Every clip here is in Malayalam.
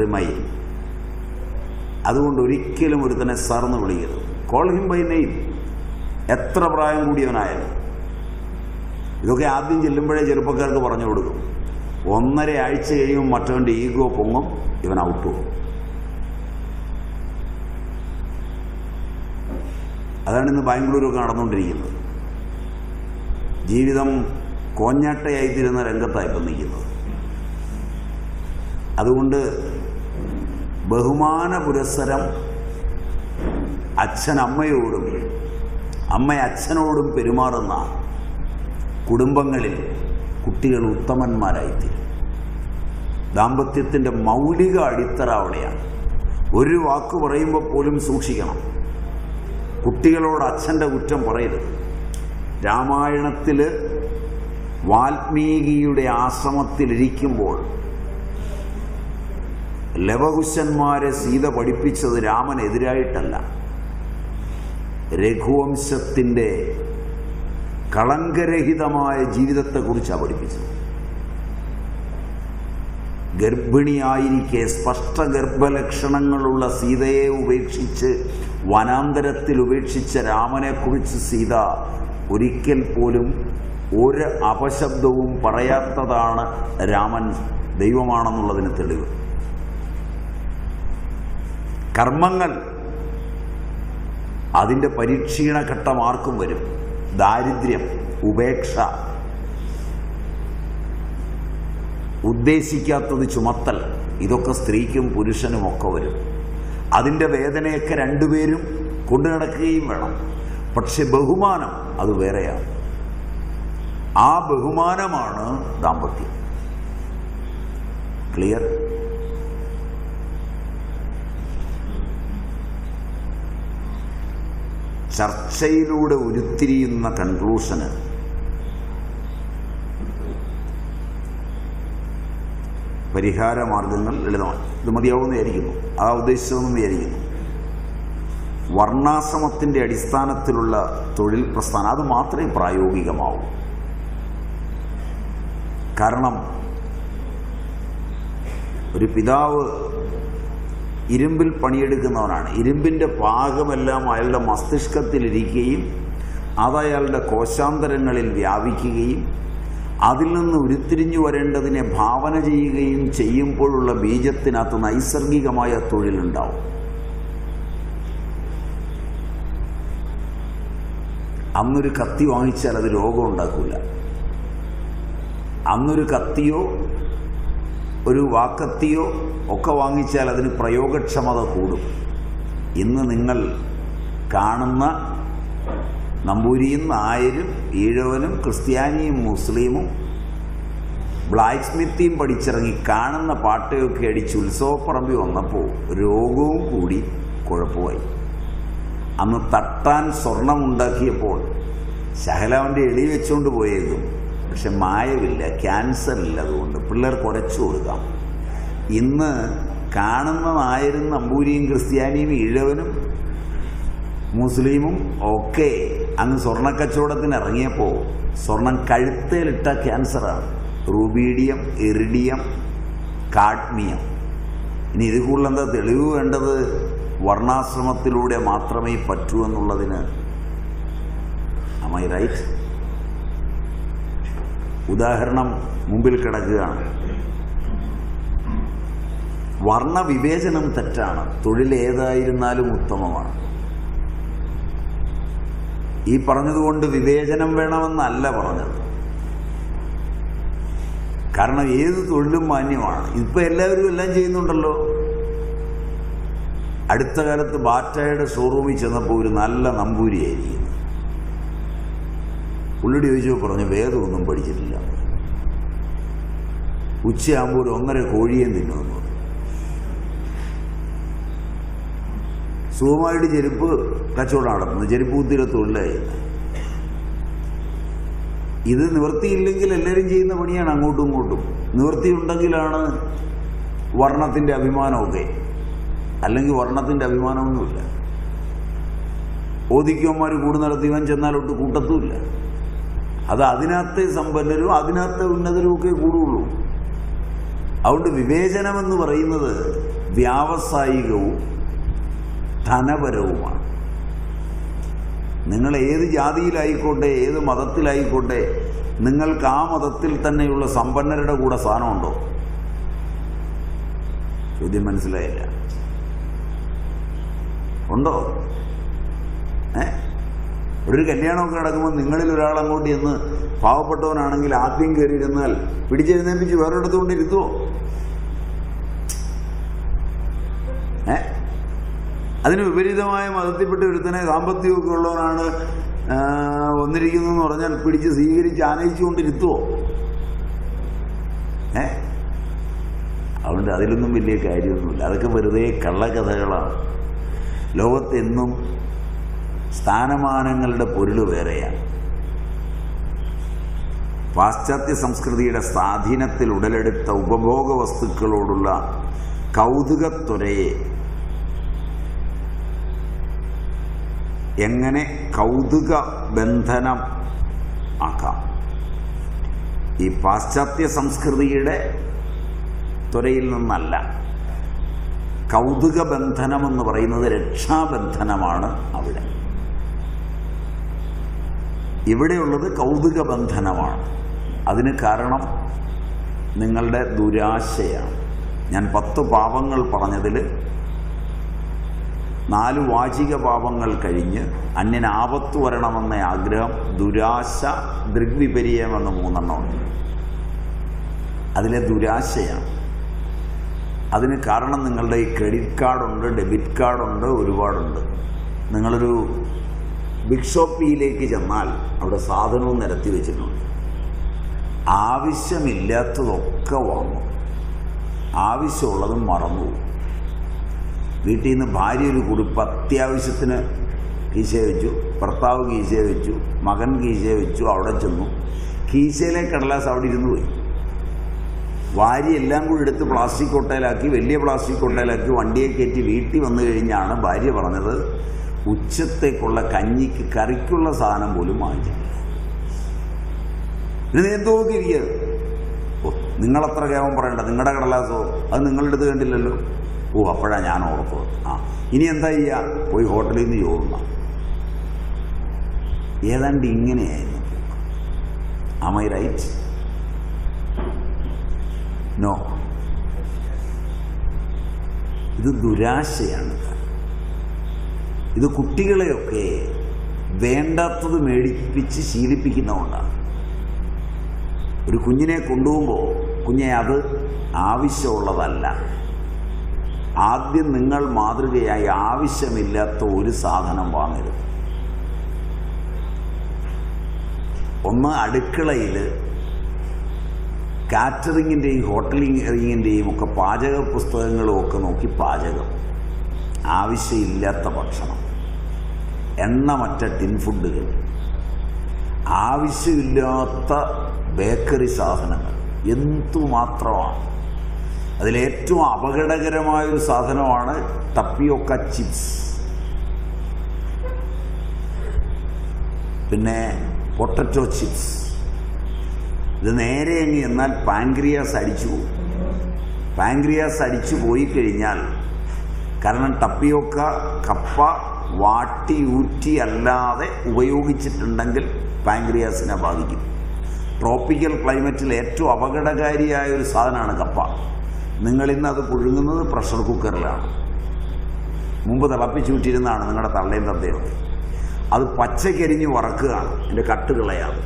റിമൈൻ അതുകൊണ്ട് ഒരിക്കലും ഒരുത്തനെ സാർന്ന് വിളിക്കരുത്. കോൾ ഹിം ബൈ നെയ്ം എത്ര പ്രായം കൂടിയവനായാലും. ഇതൊക്കെ ആദ്യം ചെല്ലുമ്പോഴേ ചെറുപ്പക്കാർക്ക് പറഞ്ഞു കൊടുക്കും. ഒന്നര ആഴ്ച കഴിയുമ്പോൾ മറ്റവന്റെ ഈഗോ പൊങ്ങും ഇവൻ ഔട്ട് പോകും അതാണ് ഇന്ന് ബാംഗ്ലൂരൊക്കെ നടന്നുകൊണ്ടിരിക്കുന്നത്. ജീവിതം കോഞ്ഞാട്ടയായിത്തീരുന്ന രംഗത്താണ് ഇപ്പം നിൽക്കുന്നത്. അതുകൊണ്ട് ബഹുമാന പുരസ്സരം അച്ഛൻ അമ്മയോടും അമ്മ അച്ഛനോടും പെരുമാറുന്ന കുടുംബങ്ങളിൽ കുട്ടികൾ ഉത്തമന്മാരായിത്തീരും. ദാമ്പത്യത്തിന്റെ മൗലിക അടിത്തറ അവിടെയാണ്. ഒരു വാക്ക് പറയുമ്പോൾ പോലും സൂക്ഷിക്കണം. കുട്ടികളോട് അച്ഛന്റെ കുറ്റം പറയരുത്. രാമായണത്തിൽ വാൽമീകിയുടെ ആശ്രമത്തിലിരിക്കുമ്പോൾ ലവകുശന്മാരെ സീത പഠിപ്പിച്ചത് രാമനെതിരായിട്ടല്ല. രഘുവംശത്തിന്റെ കളങ്കരഹിതമായ ജീവിതത്തെക്കുറിച്ചാണ് പഠിപ്പിച്ചത്. ഗർഭിണിയായിരിക്കെ സ്പഷ്ട ഗർഭലക്ഷണങ്ങളുള്ള സീതയെ ഉപേക്ഷിച്ച് വനാന്തരത്തിൽ ഉപേക്ഷിച്ച രാമനെക്കുറിച്ച് സീത ഒരിക്കൽ പോലും ഒരു അപശബ്ദവും പറയാത്തതാണ് രാമൻ ദൈവമാണെന്നുള്ളതിന് തെളിവ്. കർമ്മങ്ങൾ. അതിന്റെ പരീക്ഷീണഘട്ടം ആർക്കും വരും? ദാരിദ്ര്യം ഉപേക്ഷ. ഉദ്ദേശിക്കാത്തത് ചുമത്തൽ. ഇതൊക്കെ സ്ത്രീക്കും പുരുഷനും ഒക്കെ വരും. അതിന്റെ വേദനയൊക്കെ രണ്ടുപേരും കൊണ്ടു നടക്കുകയും വേണം. പക്ഷെ ബഹുമാനം അത് വേറെയാണ്. ആ ബഹുമാനമാണ് ദാമ്പത്യം. ക്ലിയർ? ചർച്ചയിലൂടെ ഉരുത്തിരിയുന്ന കൺക്ലൂഷന്. പരിഹാര മാർഗങ്ങൾ ലളിതമാണ്. ഇത് മതിയാവുമെന്ന് വിചാരിക്കുന്നു. ആ ഉദ്ദേശിച്ചതെന്ന് വിചാരിക്കുന്നു. വർണാശ്രമത്തിന്റെ അടിസ്ഥാനത്തിലുള്ള തൊഴിൽ പ്രസ്ഥാനം അത് മാത്രമേ പ്രായോഗികമാവൂ. കാരണം ഒരു പിതാവ് ഇരുമ്പിൽ പണിയെടുക്കുന്നവനാണ്. ഇരുമ്പിന്റെ പാകമെല്ലാം അയാളുടെ മസ്തിഷ്കത്തിലിരിക്കുകയും അത് അയാളുടെ കോശാന്തരങ്ങളിൽ വ്യാപിക്കുകയും അതിൽ നിന്ന് ഉരുത്തിരിഞ്ഞു വരേണ്ടതിനെ ഭാവന ചെയ്യുകയും ചെയ്യുമ്പോഴുള്ള ബീജത്തിനകത്ത് നൈസർഗികമായ തൊഴിലുണ്ടാവും. അന്നൊരു കത്തി വാങ്ങിച്ചാൽ അത് രോഗം ഉണ്ടാക്കില്ല അന്നൊരു കത്തിയോ ഒരു വാക്കത്തിയോ ഒക്കെ വാങ്ങിച്ചാൽ അതിന് പ്രയോഗക്ഷമത കൂടും. ഇന്ന് നിങ്ങൾ കാണുന്ന നമ്പൂരിയും നായരും ഈഴവനും ക്രിസ്ത്യാനിയും മുസ്ലിമും ബ്ലാക്ക് സ്മിത്തിയും പഠിച്ചിറങ്ങി കാണുന്ന പാട്ടയൊക്കെ അടിച്ച് ഉത്സവപ്പറമ്പി വന്നപ്പോൾ രോഗവും കൂടി കുഴപ്പമായി. അന്ന് തട്ടാൻ സ്വർണമുണ്ടാക്കിയപ്പോൾ ശഹലാവിന്റെ എളി വെച്ചുകൊണ്ട് പോയേക്കും പക്ഷെ മായമില്ല ക്യാൻസർ ഇല്ല അതുകൊണ്ട് പിള്ളേർ കുറച്ചു കൊടുക്കാം. ഇന്ന് കാണുന്നതായിരുന്ന അമ്പൂരിയും ക്രിസ്ത്യാനിയും ഇഴവനും മുസ്ലിമും ഒക്കെ അന്ന് സ്വർണക്കച്ചവടത്തിന് ഇറങ്ങിയപ്പോൾ സ്വർണം കഴുത്തേലിട്ട ക്യാൻസറാണ്. Rubidium iridium cadmium. ഇനി ഇത് കൂടുതൽ എന്താ തെളിവ് വേണ്ടത്? വർണാശ്രമത്തിലൂടെ മാത്രമേ പറ്റൂ എന്നുള്ളതിന്. ഐ റൈറ്റ് ഉദാഹരണം മുമ്പിൽ കിടക്കുകയാണ്. വർണവിവേചനം തെറ്റാണ്. തൊഴിൽ ഏതായിരുന്നാലും ഉത്തമമാണ്. ഈ പറഞ്ഞതുകൊണ്ട് വിവേചനം വേണമെന്നല്ല പറഞ്ഞത്. കാരണം ഏത് തൊഴിലും മാന്യമാണ്. ഇപ്പം എല്ലാവരും എല്ലാം ചെയ്യുന്നുണ്ടല്ലോ. അടുത്ത കാലത്ത് ബാറ്റയുടെ ഷോറൂമിൽ ചെന്നപ്പോൾ ഒരു നല്ല നമ്പൂരിയായിരിക്കുന്നു പുള്ളിയുടെ ചോദിച്ചപ്പോൾ പറഞ്ഞു വേദമൊന്നും പഠിച്ചിട്ടില്ല. ഉച്ചയാകുമ്പോൾ ഒരു ഒന്നര കോഴിയെ തിന്നുമെന്ന് സുഖമായിട്ട് ചെരുപ്പ് കച്ചവടം നടത്തുന്നു. ചെരുപ്പ് കുത്തിര തൊഴിലായി. ഇത് നിവൃത്തിയില്ലെങ്കിൽ എല്ലാവരും ചെയ്യുന്ന പണിയാണ് അങ്ങോട്ടും ഇങ്ങോട്ടും. നിവൃത്തി ഉണ്ടെങ്കിലാണ് വർണത്തിന്റെ അഭിമാനമൊക്കെ. അല്ലെങ്കിൽ വർണത്തിന്റെ അഭിമാനമൊന്നുമില്ല. ഓദിക്കന്മാർ കൂട് നടത്തിയവൻ ചെന്നാലൊട്ട് കൂട്ടത്തുമില്ല. അത് അതിനകത്തെ സമ്പന്നരും അതിനകത്തെ ഉന്നതരും ഒക്കെ കൂടുള്ളൂ. അതുകൊണ്ട് വിവേചനമെന്ന് പറയുന്നത് വ്യാവസായികവും ധനപരവുമാണ്. നിങ്ങൾ ഏത് ജാതിയിലായിക്കോട്ടെ ഏത് മതത്തിലായിക്കോട്ടെ നിങ്ങൾക്ക് ആ മതത്തിൽ തന്നെയുള്ള സമ്പന്നരുടെ കൂടെ സ്ഥാനമുണ്ടോ ചോദ്യം മനസ്സിലായില്ല. ഉണ്ടോ? ഏ? ഒരു കല്യാണമൊക്കെ നടക്കുമ്പോൾ നിങ്ങളിൽ ഒരാൾ അങ്ങോട്ട് ചെന്ന് പാവപ്പെട്ടവനാണെങ്കിൽ ആദ്യം കയറിയിരുന്നാൽ പിടിച്ചെഴുന്നേൽപ്പിച്ച് വേറൊരിടത്ത് കൊണ്ട് ഇരുത്തുവോ ഏ? അതിന് വിപരീതമായ മതത്തിൽപ്പെട്ട ഒരുത്തനെ സാമ്പത്തികമൊക്കെ ഉള്ളവനാണ് വന്നിരിക്കുന്നു വന്നിരിക്കുന്നതെന്ന് പറഞ്ഞാൽ പിടിച്ച് സ്വീകരിച്ച് ആനയിച്ചുകൊണ്ടിരുത്തുവോ? ഏ? അതുകൊണ്ട് അതിലൊന്നും വലിയ കാര്യമൊന്നുമില്ല. അതൊക്കെ വെറുതെ കള്ളക്കഥകളാണ് ലോകത്തെന്നും സ്ഥാനമാനങ്ങളുടെ പൊരുൾ വേറെയാണ്. പാശ്ചാത്യ സംസ്കൃതിയുടെ സ്വാധീനത്തിൽ ഉടലെടുത്ത ഉപഭോഗ വസ്തുക്കളോടുള്ള കൗതുകത്വരയെ എങ്ങനെ കൗതുക ബന്ധനം ആക്കാം? ഈ പാശ്ചാത്യ സംസ്കൃതിയുടെ ത്വരയിൽ നിന്നല്ല. കൗതുക ബന്ധനം എന്ന് പറയുന്നത് രക്ഷാബന്ധനമാണ് അവിടെ. ഇവിടെയുള്ളത് കൗതുക ബന്ധനമാണ് അതിന് കാരണം നിങ്ങളുടെ ദുരാശയാണ്. ഞാൻ പത്ത് പാപങ്ങൾ പറഞ്ഞതിൽ നാല് വാചിക പാപങ്ങൾ കഴിഞ്ഞ് അന്യന് ആപത്ത് വരണമെന്ന ആഗ്രഹം ദുരാശ ദൃഗ്വിപര്യമെന്ന് മൂന്നെണ്ണമുണ്ട് അതിലെ ദുരാശയാണ്. അതിന് കാരണം നിങ്ങളുടെ ഈ ക്രെഡിറ്റ് കാർഡുണ്ട് ഡെബിറ്റ് കാർഡുണ്ട് ഒരുപാടുണ്ട്. നിങ്ങളൊരു ബിഗ് ഷോപ്പിയിലേക്ക് ചെന്നാൽ അവിടെ സാധനവും നിരത്തി വെച്ചിട്ടുണ്ട്. ആവശ്യമില്ലാത്തതൊക്കെ വാങ്ങും. ആവശ്യമുള്ളതും മറന്നു വീട്ടിൽ നിന്ന് ഭാര്യ ഒരു കുറിപ്പ് അത്യാവശ്യത്തിന് കീശ വെച്ചു ഭർത്താവ് കീശ വെച്ചു മകൻ കീശ വെച്ചു അവിടെ ചെന്നു. കീശയിലെ കടലാസ് അവിടെ ഇരുന്ന് പോയി. ഭാര്യ എല്ലാം കൂടി എടുത്ത് പ്ലാസ്റ്റിക് കൊട്ടയിലാക്കി വലിയ പ്ലാസ്റ്റിക് കൊട്ടയിലാക്കി വണ്ടിയെ കയറ്റി വീട്ടിൽ വന്നു കഴിഞ്ഞാണ് ഭാര്യ പറഞ്ഞത് ഉച്ചത്തേക്കുള്ള കഞ്ഞിക്ക് കറിക്കുള്ള സാധനം പോലും വാങ്ങിച്ചിട്ടില്ല. ഇത് എന്തോ തിരിയത് ഓ നിങ്ങളത്ര കേവം പറയണ്ട. നിങ്ങളുടെ കടലാസോ? അത് നിങ്ങളുടെ അടുത്ത് കണ്ടില്ലല്ലോ. ഓ അപ്പോഴാണ് ഞാൻ ഓർത്തത്. ആ ഇനി എന്താ ചെയ്യുക പോയി ഹോട്ടലിൽ നിന്ന് ചോറുന്ന ഏതാണ്ട് ഇങ്ങനെയായിരുന്നു. ആമൈ റൈറ്റ് നോ ഇത് ദുരാശയാണ്. ഇത് കുട്ടികളെയൊക്കെ വേണ്ടാത്തത് മേടിപ്പിച്ച് ശീലിപ്പിക്കുന്നതുകൊണ്ടാണ്. ഒരു കുഞ്ഞിനെ കൊണ്ടുപോകുമ്പോൾ കുഞ്ഞെ അത് ആവശ്യമുള്ളതല്ല. ആദ്യം നിങ്ങൾ മാതൃകയായി ആവശ്യമില്ലാത്ത ഒരു സാധനം വാങ്ങരുത്. ഒന്ന് അടുക്കളയിൽ കാറ്ററിങ്ങിന്റെയും ഹോട്ടലിങ്ങിന്റെയും ഒക്കെ പാചക പുസ്തകങ്ങളും ഒക്കെ നോക്കി പാചകം. ആവശ്യമില്ലാത്ത ഭക്ഷണം. എണ്ണമറ്റ ടിൻ ഫുഡുകൾ ആവശ്യമില്ലാത്ത ബേക്കറി സാധനങ്ങൾ എന്തുമാത്രമാണ്? അതിലേറ്റവും അപകടകരമായൊരു സാധനമാണ് ടപ്പിയോക്ക ചിപ്സ് പിന്നെ പൊട്ടറ്റോ ചിപ്സ് ഇത് നേരെ അങ്ങ് എന്നാൽ പാൻക്രിയാസ് അടിച്ചു പോകും. പാൻക്രിയാസ് അടിച്ചു പോയി കഴിഞ്ഞാൽ കാരണം ടപ്പിയോക്ക കപ്പ വാട്ടി ഊറ്റി അല്ലാതെ ഉപയോഗിച്ചിട്ടുണ്ടെങ്കിൽ പാങ്ക്രിയാസിനെ ബാധിക്കും. ട്രോപ്പിക്കൽ ക്ലൈമറ്റിൽ ഏറ്റവും അപകടകാരിയായ ഒരു സാധനമാണ് കപ്പ. നിങ്ങളിന്ന് അത് പുഴുങ്ങുന്നത് പ്രഷർ കുക്കറിലാണ് മുമ്പ് തിളപ്പിച്ചൂറ്റിരുന്നതാണ് നിങ്ങളുടെ തള്ളയും തത്തയൊക്കെ അത് പച്ചക്കരിഞ്ഞ് വറക്കുകയാണ് എന്റെ കട്ട് കളയാതെ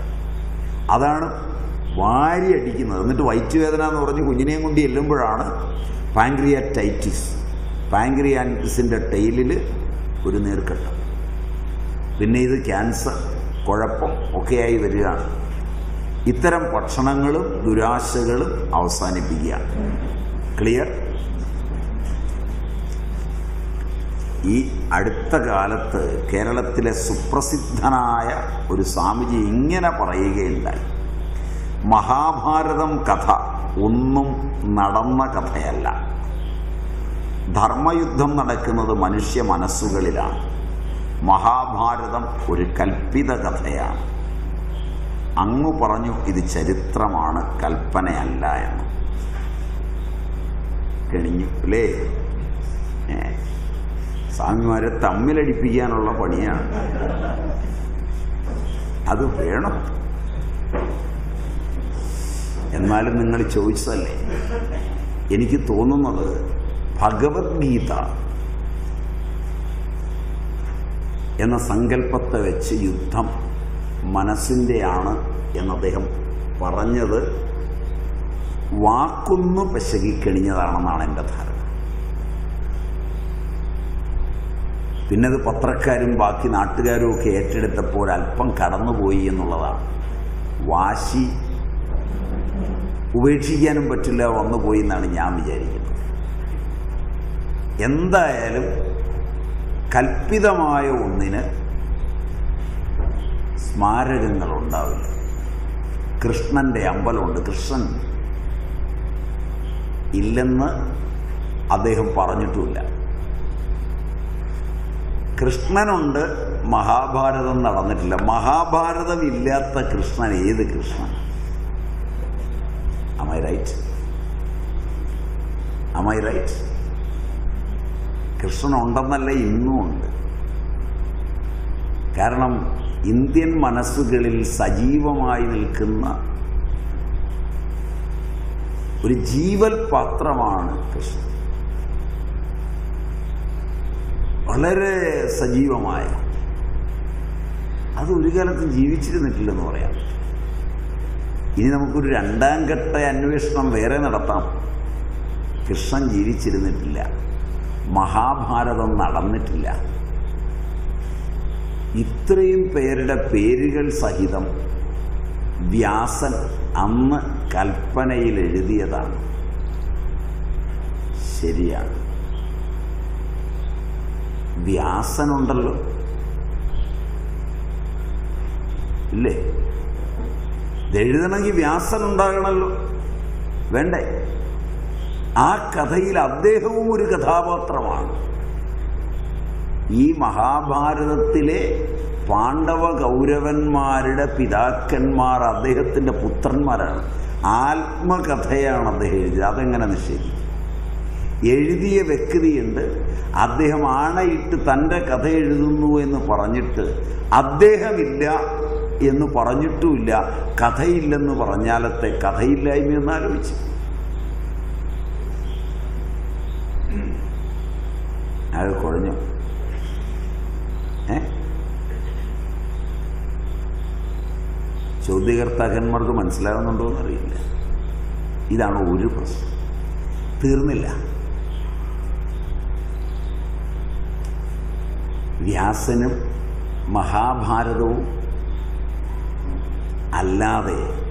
അതാണ് വാരി അടിക്കുന്നത്. എന്നിട്ട് വയറ്റുവേദന എന്ന് പറഞ്ഞ് കുഞ്ഞിനെയും കൊണ്ട് ചെല്ലുമ്പോഴാണ് പാൻക്രിയാറ്റൈറ്റിസ് പാൻക്രിയാറ്റിസിന്റെ ടെയിലിൽ ഒരു നീർക്കെട്ട്. പിന്നെ ഇത് ക്യാൻസർ കുഴപ്പം ഒക്കെയായി വരികയാണ്. ഇത്തരം ഭക്ഷണങ്ങളും ദുരാശകളും അവസാനിപ്പിക്കുക ക്ലിയർ ഈ അടുത്ത കാലത്ത് കേരളത്തിലെ സുപ്രസിദ്ധനായ ഒരു സ്വാമിജി ഇങ്ങനെ പറയുകയുണ്ടായി. മഹാഭാരതം കഥ ഒന്നും നടന്ന കഥയല്ല. ധർമ്മയുദ്ധം നടക്കുന്നത് മനുഷ്യ മനസ്സുകളിലാണ്. മഹാഭാരതം ഒരു കൽപ്പിത കഥയാണ്. അങ്ങ് പറഞ്ഞു ഇത് ചരിത്രമാണ് കൽപ്പനയല്ല എന്ന്. കെണിഞ്ഞു അല്ലേ? സ്വാമിമാരെ തമ്മിലടിപ്പിക്കാനുള്ള പണിയാണ്. അത് വേണം. എന്നാലും നിങ്ങൾ ചോദിച്ചതല്ലേ? എനിക്ക് തോന്നുന്നത് ഭഗവത്ഗീത എന്ന സങ്കല്പത്തെ വെച്ച് യുദ്ധം മനസ്സിന്റെയാണ് എന്ന് അദ്ദേഹം പറഞ്ഞത്. വാക്കൊന്ന് പശകിക്കണിഞ്ഞതാണെന്നാണ് എന്റെ ധാരണ. പിന്നെ അത് പത്രക്കാരും ബാക്കി നാട്ടുകാരും ഒക്കെ ഏറ്റെടുത്തപ്പോൾ അല്പം കടന്നുപോയി എന്നുള്ളതാണ്. വാശി ഉപേക്ഷിക്കാനും പറ്റില്ല വന്നുപോയി എന്നാണ് ഞാൻ വിചാരിക്കുന്നത്. എന്തായാലും കൽപ്പിതമായ ഒന്നിന് സ്മാരകങ്ങൾ ഉണ്ടാവില്ല കൃഷ്ണന്റെ അമ്പലമുണ്ട്. കൃഷ്ണൻ ഇല്ലെന്ന് അദ്ദേഹം പറഞ്ഞിട്ടുമില്ല. കൃഷ്ണനുണ്ട് മഹാഭാരതം നടന്നിട്ടില്ല. മഹാഭാരതം ഇല്ലാത്ത കൃഷ്ണൻ ഏത് Krishnan? Am I right am I right? Krishnan ഉണ്ടെന്നല്ല ഇന്നും ഉണ്ട്. കാരണം ഇന്ത്യൻ മനസ്സുകളിൽ സജീവമായി നിൽക്കുന്ന ഒരു ജീവൽ പാത്രമാണ് കൃഷ്ണൻ. വളരെ സജീവമായ. അത് ഒരു കാലത്ത് ജീവിച്ചിരുന്നിട്ടില്ലെന്ന് പറയാം ഇനി നമുക്കൊരു രണ്ടാം ഘട്ട അന്വേഷണം വേറെ നടത്താം. കൃഷ്ണൻ ജീവിച്ചിരുന്നിട്ടില്ല. മഹാഭാരതം നടന്നിട്ടില്ല. ഇത്രയും പേരുടെ പേരുകൾ സഹിതം വ്യാസൻ അന്ന് കൽപ്പനയിൽ എഴുതിയതാണ്. ശരിയാണ്. വ്യാസനുണ്ടല്ലോ. ഇല്ലേ? ഇതെഴുതണമെങ്കിൽ വ്യാസൻ ഉണ്ടാകണമല്ലോ വേണ്ടേ? ആ കഥയിൽ അദ്ദേഹവും ഒരു കഥാപാത്രമാണ്. ഈ മഹാഭാരതത്തിലെ പാണ്ഡവ ഗൗരവന്മാരുടെ പിതാക്കന്മാർ അദ്ദേഹത്തിന്റെ പുത്രന്മാരാണ്. ആത്മകഥയാണ് അദ്ദേഹം എഴുതിയത്. അതെങ്ങനെ നിഷേധിക്കും? എഴുതിയ വ്യക്തിയുണ്ട്. അദ്ദേഹം ആണയിട്ട് തന്റെ കഥ എഴുതുന്നു എന്ന് പറഞ്ഞിട്ട് അദ്ദേഹമില്ല എന്ന് പറഞ്ഞിട്ടുമില്ല. കഥയില്ലെന്ന് പറഞ്ഞാലത്തെ കഥയില്ലായ്മ എന്ന് അയാൾ കുഴഞ്ഞു. ഏ? ചോദ്യകർത്താക്കന്മാർക്ക് മനസ്സിലാകുന്നുണ്ടോ എന്നറിയില്ല. ഇതാണ് ഒരു പ്രശ്നം. തീർന്നില്ല. വ്യാസനും മഹാഭാരതവും അല്ലാതെ